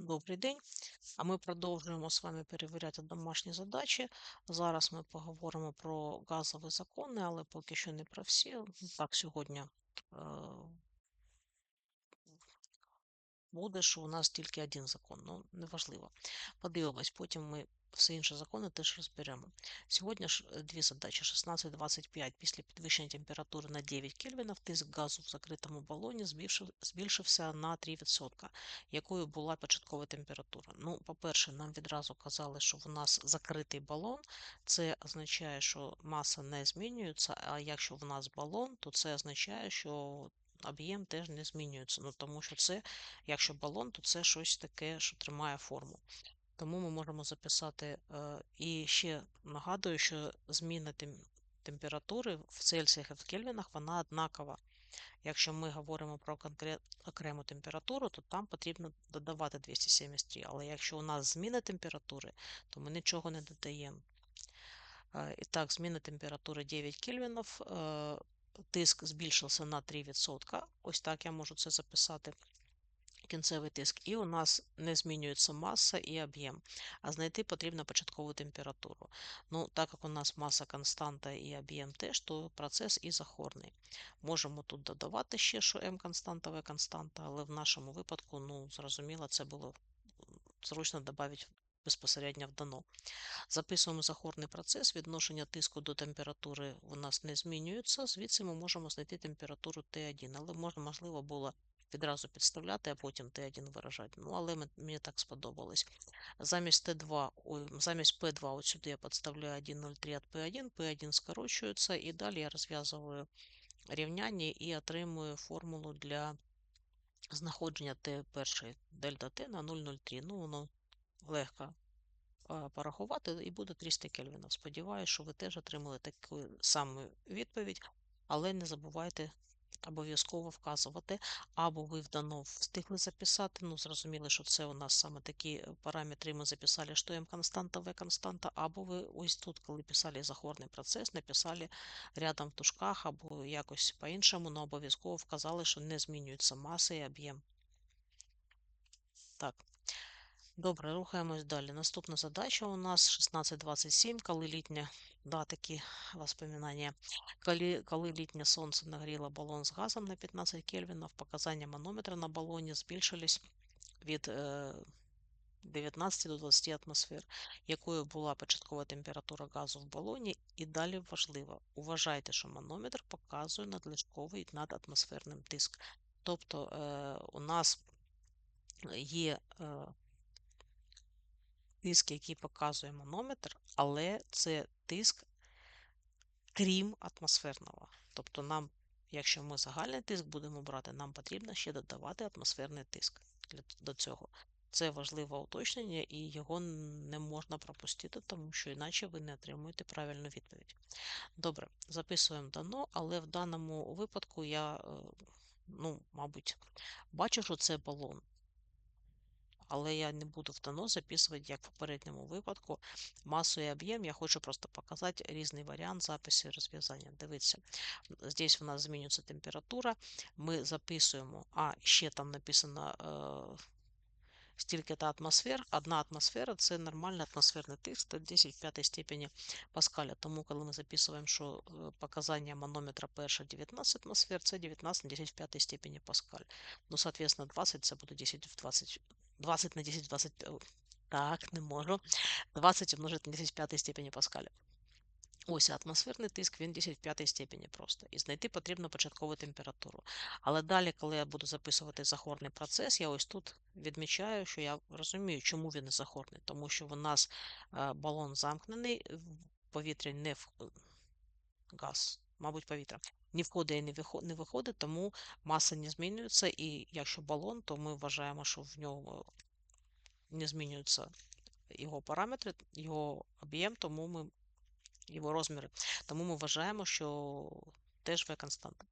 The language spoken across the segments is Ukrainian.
Добрий день. А ми продовжуємо з вами перевіряти домашні задачі. Зараз ми поговоримо про газові закони, але поки що не про всі. Так, сьогодні е, буде, що у нас тільки один закон, ну неважливо. Подивимось, потім ми всі інші закони теж розберемо. Сьогодні ж дві задачі: 16.25. Після підвищення температури на 9 кельвінів тиск газу в закритому балоні збільшився на 3%. Якою була початкова температура? Ну, по-перше, нам відразу казали, що в нас закритий балон. Це означає, що маса не змінюється, а якщо в нас балон, то це означає, що об'єм теж не змінюється. Ну, Тому що це, якщо балон, то це щось таке, що тримає форму. Тому ми можемо записати. е, І ще нагадую, що зміна температури в Цельсіях і в Кельвінах вона однакова. Якщо ми говоримо про конкрет, окрему температуру, то там потрібно додавати 273. Але якщо у нас зміна температури, то ми нічого не додаємо. Е, І так, зміна температури 9 кельвінів, е, тиск збільшився на 3%. Ось так я можу це записати. Кінцевий тиск, і у нас не змінюється маса і об'єм, а знайти потрібно початкову температуру. Ну, Так як у нас маса константа і об'єм теж, то процес ізохорний. Можемо тут додавати ще, що М константа, В константа, але в нашому випадку, ну, зрозуміло, це було зручно додати безпосередньо в дано. Записуємо захорний процес, відношення тиску до температури у нас не змінюється, звідси ми можемо знайти температуру Т1, але можливо було відразу підставляти, а потім Т1 виражати. Ну, але мені так сподобалось. Замість Т2, замість П2 от сюди я підставляю 1,03 від П1, П1 скорочується, і далі я розв'язую рівняння і отримую формулу для знаходження Т1 дельта Т на 0,03. Ну, воно легко порахувати, і буде 300 кельвінів. Сподіваюся, що ви теж отримали таку саму відповідь, але не забувайте обов'язково вказувати, або ви вдано встигли записати. Ну, зрозуміли, що це у нас саме такі параметри ми записали, що М константа, В константа, або ви ось тут, коли писали захорний процес, написали рядом в тушках, або якось по-іншому, але обов'язково вказали, що не змінюється маса і об'єм. Так. Добре, рухаємось далі. Наступна задача у нас 1627, коли літня, да, такі воспоминання. Коли, коли літнє сонце нагріло балон з газом на 15 кельвінів, показання манометра на балоні збільшились від е, 19 до 20 атмосфер, якою була початкова температура газу в балоні, і далі важливо. Уважайте, що манометр показує надлишковий над атмосферним тиск. Тобто е, у нас є. Е, тиск, який показує манометр, але це тиск крім атмосферного. Тобто, нам, якщо ми загальний тиск будемо брати, нам потрібно ще додавати атмосферний тиск до цього. Це важливе уточнення, і його не можна пропустити, тому що іначе ви не отримуєте правильну відповідь. Добре, записуємо дано, але в даному випадку я, е, ну, мабуть, бачу, що це балон але я не буду в дано записувати, як в попередньому випадку, масу і об'єм. Я хочу просто показати різний варіант запису розв'язання. Дивіться, здесь у нас змінюється температура. Ми записуємо, а ще там написано. Е, стільки та атмосфер. Одна атмосфера це нормальний атмосферний тиск, це 10 в п'ятій степені Паскаля. Тому, коли ми записуємо, що показання манометра перша 19 атмосфер, це 19 на 10 в п'ятій степені Паскаль. Ну, соответственно, 20 це буде 10 в 20 20 на 10 20. Так, не можу. 20 умножити на 10 в п'ятій степені Паскаля. Ось атмосферний тиск, він 10 в п'ятій степені просто. І знайти потрібно початкову температуру. Але далі, коли я буду записувати захорний процес, я ось тут відмічаю, що я розумію, чому він захорний. Тому що у нас е, балон замкнений, повітря не в газ, мабуть, повітря. Ні входить і не виходить, тому маса не змінюється. І якщо балон, то ми вважаємо, що в нього не змінюються його параметри, його об'єм, тому ми його розміри. Тому ми вважаємо, що теж В константа.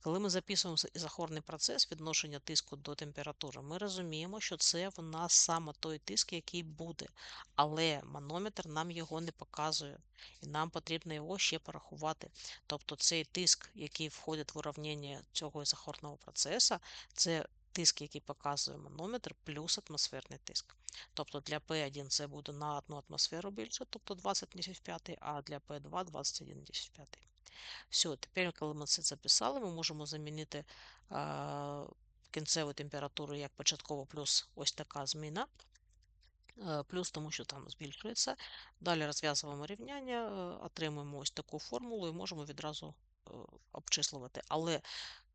Коли ми записуємо ізохорний процес відношення тиску до температури, ми розуміємо, що це в нас саме той тиск, який буде. Але манометр нам його не показує, і нам потрібно його ще порахувати. Тобто цей тиск, який входить в уравнення цього ізохорного процесу, це тиск, який показує манометр, плюс атмосферний тиск. Тобто для P1 це буде на 1 атмосферу більше, тобто 20 в 5, а для P2 21 в 5. Все, тепер, коли ми це записали, ми можемо замінити а, кінцеву температуру як початково плюс ось така зміна. Плюс тому, що там збільшується. Далі розв'язуємо рівняння, отримуємо ось таку формулу і можемо відразу обчислювати. Але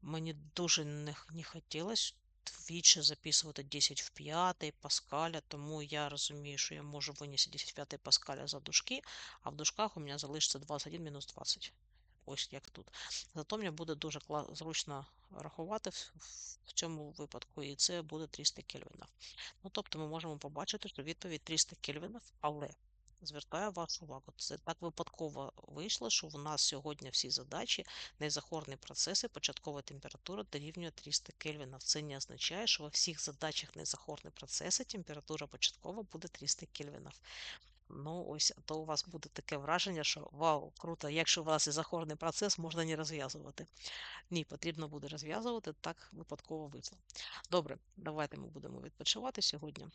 мені дуже не, не хотілося двічі записувати 10 в 5 паскаля, тому я розумію, що я можу винести 10 в 5 паскаля за дужки, а в дужках у мене залишиться 21 мінус 20. Ось як тут. Зато мені буде дуже зручно рахувати в, цьому випадку, і це буде 300 кельвінів. Ну, тобто ми можемо побачити, що відповідь 300 кельвінів, але звертаю вашу увагу, це так випадково вийшло, що в нас сьогодні всі задачі, незахорні процеси, початкова температура дорівнює 300 кельвінів. Це не означає, що во всіх задачах незахорні процеси температура початкова буде 300 кельвінів. Ну, ось то у вас буде таке враження, що вау, круто, якщо у вас є захорний процес, можна не розв'язувати. Ні, потрібно буде розв'язувати, так випадково вийшло. Добре, давайте ми будемо відпочивати сьогодні.